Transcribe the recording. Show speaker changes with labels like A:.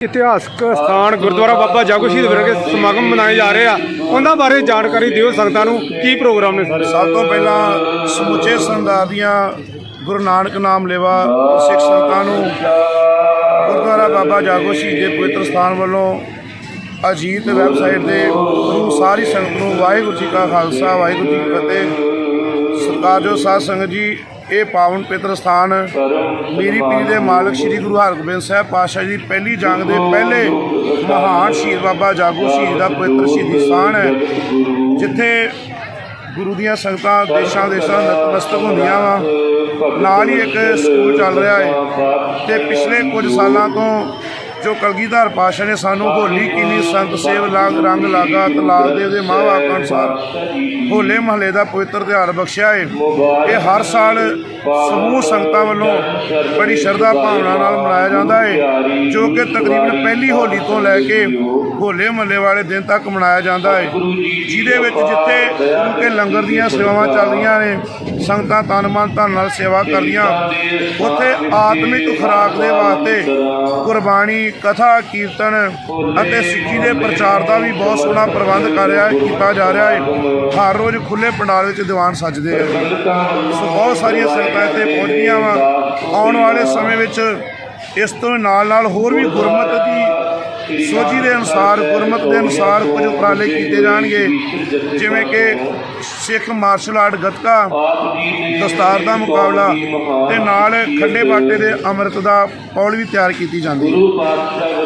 A: ਇਤਿਹਾਸਕ ਸਥਾਨ ਗੁਰਦੁਆਰਾ ਬਾਬਾ ਜਾਗੋ ਸ਼ਹੀਦ ਵਿਰਗੇ ਸਮਾਗਮ ਮਨਾਏ ਜਾ ਰਹੇ ਆ। ਉਹਨਾਂ ਬਾਰੇ ਜਾਣਕਾਰੀ ਦਿਓ ਸੰਗਤਾਂ ਨੂੰ। ਕੀ ਪ੍ਰੋਗਰਾਮ ਨੇ?
B: ਸਭ ਤੋਂ ਪਹਿਲਾਂ ਸਮੁੱਚੇ ਸੰਦਾਰ ਦੀਆਂ ਗੁਰੂ ਨਾਨਕ ਨਾਮ ਲੇਵਾ ਸਿੱਖ ਸੰਗਤਾਂ ਨੂੰ ਗੁਰਦੁਆਰਾ ਬਾਬਾ ਜਾਗੋ ਸ਼ਹੀਦ ਦੇ ਪਵਿੱਤਰ ਸਥਾਨ ਵੱਲੋਂ ਅਜੀਤ ਵੈਬਸਾਈਟ ਦੇ ਥਰੂ ਸਾਰੀ ਸੰਗਤ ਨੂੰ ਵਾਹਿਗੁਰੂ ਜੀ ਕਾ ਖਾਲਸਾ, ਵਾਹਿਗੁਰੂ ਜੀ ਕੀ ਫਤਿਹ। ਸਰਕਾਰ ਜੋ ਸਾਧ ਸੰਗਤ ਜੀ ਇਹ ਪਾਵਨ ਪਵਿੱਤਰ ਸਥਾਨ ਮੀਰੀ ਪੀਰੀ ਦੇ ਮਾਲਕ ਸ੍ਰੀ ਗੁਰੂ ਹਰਗੋਬਿੰਦ ਸਾਹਿਬ ਪਾਤਸ਼ਾਹ ਜੀ ਪਹਿਲੀ ਜੰਗ ਦੇ ਪਹਿਲੇ ਮਹਾਨ ਸ਼ਹੀਦ ਬਾਬਾ ਜਾਗੋ ਸ਼ਹੀਦ ਦਾ ਪਵਿੱਤਰ ਸ਼ਹੀਦੀ ਸਥਾਨ ਹੈ ਜਿੱਥੇ ਗੁਰੂ ਦੀਆਂ ਸੰਗਤਾਂ ਦੇਸ਼ਾਂ ਦੇਸ਼ਾਂ ਨਤਮਸਤਕ ਹੁੰਦੀਆਂ ਵਾ। ਨਾਲ ਹੀ ਇੱਕ ਸਕੂਲ ਚੱਲ ਰਿਹਾ ਹੈ ਤੇ ਪਿਛਲੇ ਕੁਝ ਸਾਲਾਂ ਤੋਂ ਜੋ ਕਲਗੀਧਰ ਪਾਸ਼ਾ ਨੇ ਸਾਨੂੰ ਹੋਲੀ ਕਿਨੀ ਸੰਤ ਸੇਵ ਲਾਗ ਰੰਗ ਲਾਗਾ ਤਲਾਕ ਦੇ ਉਹਦੇ ਮਾਵਾ ਅਨੁਸਾਰ ਹੋਲੇ ਮਹੱਲੇ ਦਾ ਪਵਿੱਤਰ ਤਿਉਹਾਰ ਬਖਸ਼ਿਆ ਹੈ ਇਹ ਹਰ ਸਾਲ ਸਮੂਹ ਸੰਗਤਾਂ ਵੱਲੋਂ ਬੜੀ ਸ਼ਰਧਾ ਭਾਵਨਾ ਨਾਲ ਮਨਾਇਆ ਜਾਂਦਾ ਹੈ ਜੋ ਕਿ ਤਕਰੀਬਨ ਪਹਿਲੀ ਹੋਲੀ ਤੋਂ ਲੈ ਕੇ ਹੋਲੇ ਮਹੱਲੇ ਵਾਲੇ ਦਿਨ ਤੱਕ ਮਨਾਇਆ ਜਾਂਦਾ ਹੈ ਜਿਹਦੇ ਵਿੱਚ ਜਿੱਥੇ ਗੁਰੂ ਲੰਗਰ ਦੀਆਂ ਸੇਵਾਵਾਂ ਚੱਲ ਰਹੀਆਂ ਨੇ, ਸੰਗਤਾਂ ਤਨ ਮਨ ਧਨ ਨਾਲ ਸੇਵਾ ਕਰਦੀਆਂ, ਉੱਥੇ ਆਤਮਿਕ ਖੁਰਾਕ ਦੇ ਵਾਸਤੇ ਗੁਰਬਾਣੀ ਕਥਾ, ਕੀਰਤਨ ਅਤੇ ਸਿੱਖੀ ਦੇ ਪ੍ਰਚਾਰ ਦਾ ਵੀ ਬਹੁਤ ਸੋਹਣਾ ਪ੍ਰਬੰਧ ਕਰ ਰਿਹਾ ਹੈ, ਕੀਤਾ ਜਾ ਰਿਹਾ ਹੈ। ਹਰ ਰੋਜ਼ ਖੁੱਲੇ ਪੰਡਾਲ ਵਿੱਚ ਦੀਵਾਨ ਸੱਜਦੇ ਆ। ਸੋ ਬਹੁਤ ਸਾਰੀਆਂ ਸੰਗਤਾਂ ਇੱਥੇ ਪਹੁੰਚਦੀਆਂ ਵਾ। ਆਉਣ ਵਾਲੇ ਸਮੇਂ ਵਿੱਚ ਇਸ ਤੋਂ ਨਾਲ ਨਾਲ ਹੋਰ ਵੀ ਗੁਰਮਤ ਦੀ ਸੋਝੀ ਦੇ ਅਨੁਸਾਰ, ਗੁਰਮਤ ਦੇ ਅਨੁਸਾਰ ਕੁਝ ਉਪਰਾਲੇ ਕੀਤੇ ਜਾਣਗੇ। ਜਿਵੇਂ ਕਿ ਸਿੱਖ ਮਾਰਸ਼ਲ ਆਰਟ ਗੱਤਕਾ, ਦਸਤਾਰ ਦਾ ਮੁਕਾਬਲਾ ਤੇ ਨਾਲ ਖੰਡੇ ਬਾਟੇ ਦੇ ਅੰਮ੍ਰਿਤ ਦਾ ਪੌਲ ਵੀ ਤਿਆਰ ਕੀਤੀ ਜਾਂਦੀ ਹੈ।